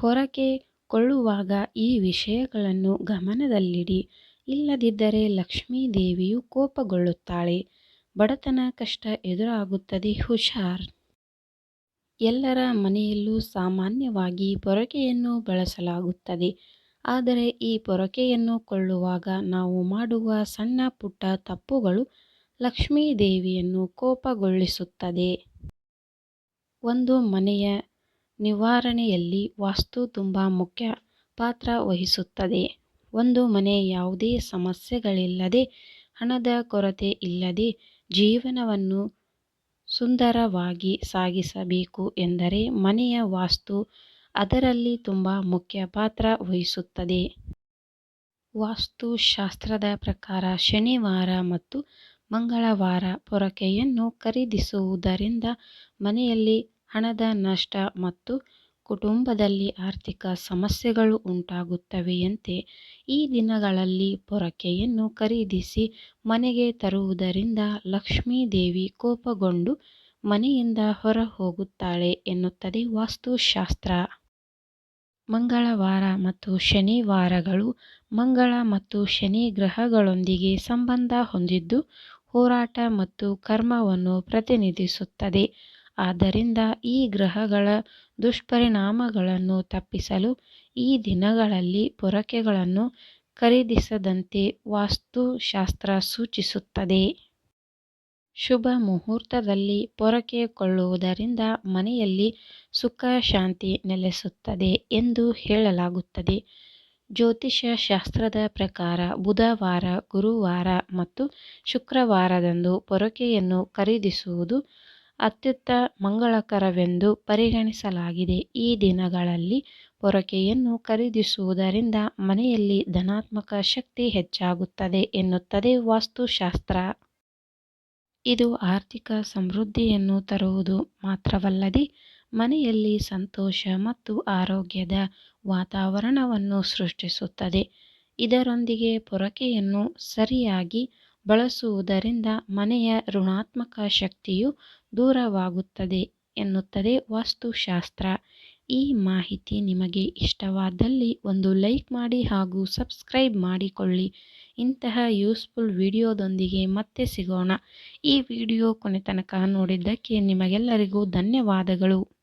ಪೊರಕೆ ಕೊಳ್ಳುವಾಗ ಈ ವಿಷಯಗಳನ್ನು ಗಮನದಲ್ಲಿಡಿ. ಇಲ್ಲದಿದ್ದರೆ ಲಕ್ಷ್ಮೀ ದೇವಿಯು ಕೋಪಗೊಳ್ಳುತ್ತಾಳೆ. ಬಡತನ ಕಷ್ಟ ಎದುರಾಗುತ್ತದೆ, ಹುಷಾರ್. ಎಲ್ಲರ ಮನೆಯಲ್ಲೂ ಸಾಮಾನ್ಯವಾಗಿ ಪೊರಕೆಯನ್ನು ಬಳಸಲಾಗುತ್ತದೆ. ಆದರೆ ಈ ಪೊರಕೆಯನ್ನು ಕೊಳ್ಳುವಾಗ ನಾವು ಮಾಡುವ ಸಣ್ಣ ಪುಟ್ಟ ತಪ್ಪುಗಳು ಲಕ್ಷ್ಮೀ ದೇವಿಯನ್ನು ಕೋಪಗೊಳಿಸುತ್ತದೆ. ಒಂದು ಮನೆಯ ನಿವಾರಣೆಯಲ್ಲಿ ವಾಸ್ತು ತುಂಬ ಮುಖ್ಯ ಪಾತ್ರ ವಹಿಸುತ್ತದೆ. ಒಂದು ಮನೆ ಯಾವುದೇ ಸಮಸ್ಯೆಗಳಿಲ್ಲದೆ, ಹಣದ ಕೊರತೆ ಇಲ್ಲದೆ ಜೀವನವನ್ನು ಸುಂದರವಾಗಿ ಸಾಗಿಸಬೇಕು ಎಂದರೆ ಮನೆಯ ವಾಸ್ತು ಅದರಲ್ಲಿ ತುಂಬ ಮುಖ್ಯ ಪಾತ್ರ ವಹಿಸುತ್ತದೆ. ವಾಸ್ತುಶಾಸ್ತ್ರದ ಪ್ರಕಾರ ಶನಿವಾರ ಮತ್ತು ಮಂಗಳವಾರ ಪೊರಕೆಯನ್ನು ಖರೀದಿಸುವುದರಿಂದ ಮನೆಯಲ್ಲಿ ಹಣದ ನಷ್ಟ ಮತ್ತು ಕುಟುಂಬದಲ್ಲಿ ಆರ್ಥಿಕ ಸಮಸ್ಯೆಗಳು ಉಂಟಾಗುತ್ತವೆಯಂತೆ ಈ ದಿನಗಳಲ್ಲಿ ಪೊರಕೆಯನ್ನು ಖರೀದಿಸಿ ಮನೆಗೆ ತರುವುದರಿಂದ ಲಕ್ಷ್ಮೀದೇವಿ ಕೋಪಗೊಂಡು ಮನೆಯಿಂದ ಹೊರ ಹೋಗುತ್ತಾಳೆ ಎನ್ನುತ್ತದೆ ವಾಸ್ತುಶಾಸ್ತ್ರ. ಮಂಗಳವಾರ ಮತ್ತು ಶನಿವಾರಗಳು ಮಂಗಳ ಮತ್ತು ಶನಿ ಗ್ರಹಗಳೊಂದಿಗೆ ಸಂಬಂಧ ಹೊಂದಿದ್ದು ಹೋರಾಟ ಮತ್ತು ಕರ್ಮವನ್ನು ಪ್ರತಿನಿಧಿಸುತ್ತದೆ. ಆದ್ದರಿಂದ ಈ ಗ್ರಹಗಳ ದುಷ್ಪರಿಣಾಮಗಳನ್ನು ತಪ್ಪಿಸಲು ಈ ದಿನಗಳಲ್ಲಿ ಪೊರಕೆಗಳನ್ನು ಖರೀದಿಸದಂತೆ ವಾಸ್ತುಶಾಸ್ತ್ರ ಸೂಚಿಸುತ್ತದೆ. ಶುಭ ಮುಹೂರ್ತದಲ್ಲಿ ಪೊರಕೆ ಕೊಳ್ಳುವುದರಿಂದ ಮನೆಯಲ್ಲಿ ಸುಖ ಶಾಂತಿ ನೆಲೆಸುತ್ತದೆ ಎಂದು ಹೇಳಲಾಗುತ್ತದೆ. ಜ್ಯೋತಿಷ್ಯ ಶಾಸ್ತ್ರದ ಪ್ರಕಾರ ಬುಧವಾರ, ಗುರುವಾರ ಮತ್ತು ಶುಕ್ರವಾರದಂದು ಪೊರಕೆಯನ್ನು ಖರೀದಿಸುವುದು ಅತ್ಯಂತ ಮಂಗಳಕರವೆಂದು ಪರಿಗಣಿಸಲಾಗಿದೆ. ಈ ದಿನಗಳಲ್ಲಿ ಪೊರಕೆಯನ್ನು ಖರೀದಿಸುವುದರಿಂದ ಮನೆಯಲ್ಲಿ ಧನಾತ್ಮಕ ಶಕ್ತಿ ಹೆಚ್ಚಾಗುತ್ತದೆ ಎನ್ನುತ್ತದೆ ವಾಸ್ತುಶಾಸ್ತ್ರ. ಇದು ಆರ್ಥಿಕ ಸಮೃದ್ಧಿಯನ್ನು ತರುವುದು ಮಾತ್ರವಲ್ಲದೆ ಮನೆಯಲ್ಲಿ ಸಂತೋಷ ಮತ್ತು ಆರೋಗ್ಯದ ವಾತಾವರಣವನ್ನು ಸೃಷ್ಟಿಸುತ್ತದೆ. ಇದರೊಂದಿಗೆ ಪೊರಕೆಯನ್ನು ಸರಿಯಾಗಿ ಬಳಸುವುದರಿಂದ ಮನೆಯ ಋಣಾತ್ಮಕ ಶಕ್ತಿಯು ದೂರವಾಗುತ್ತದೆ ಎನ್ನುತ್ತದೆ ವಾಸ್ತುಶಾಸ್ತ್ರ. ಈ ಮಾಹಿತಿ ನಿಮಗೆ ಇಷ್ಟವಾದಲ್ಲಿ ಒಂದು ಲೈಕ್ ಮಾಡಿ ಹಾಗೂ ಸಬ್ಸ್ಕ್ರೈಬ್ ಮಾಡಿಕೊಳ್ಳಿ. ಇಂತಹ ಯೂಸ್ಫುಲ್ ವಿಡಿಯೋದೊಂದಿಗೆ ಮತ್ತೆ ಸಿಗೋಣ. ಈ ವಿಡಿಯೋ ಕೊನೆ ತನಕ ನೋಡಿದ್ದಕ್ಕೆ ನಿಮಗೆಲ್ಲರಿಗೂ ಧನ್ಯವಾದಗಳು.